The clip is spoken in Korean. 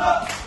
감사합니다.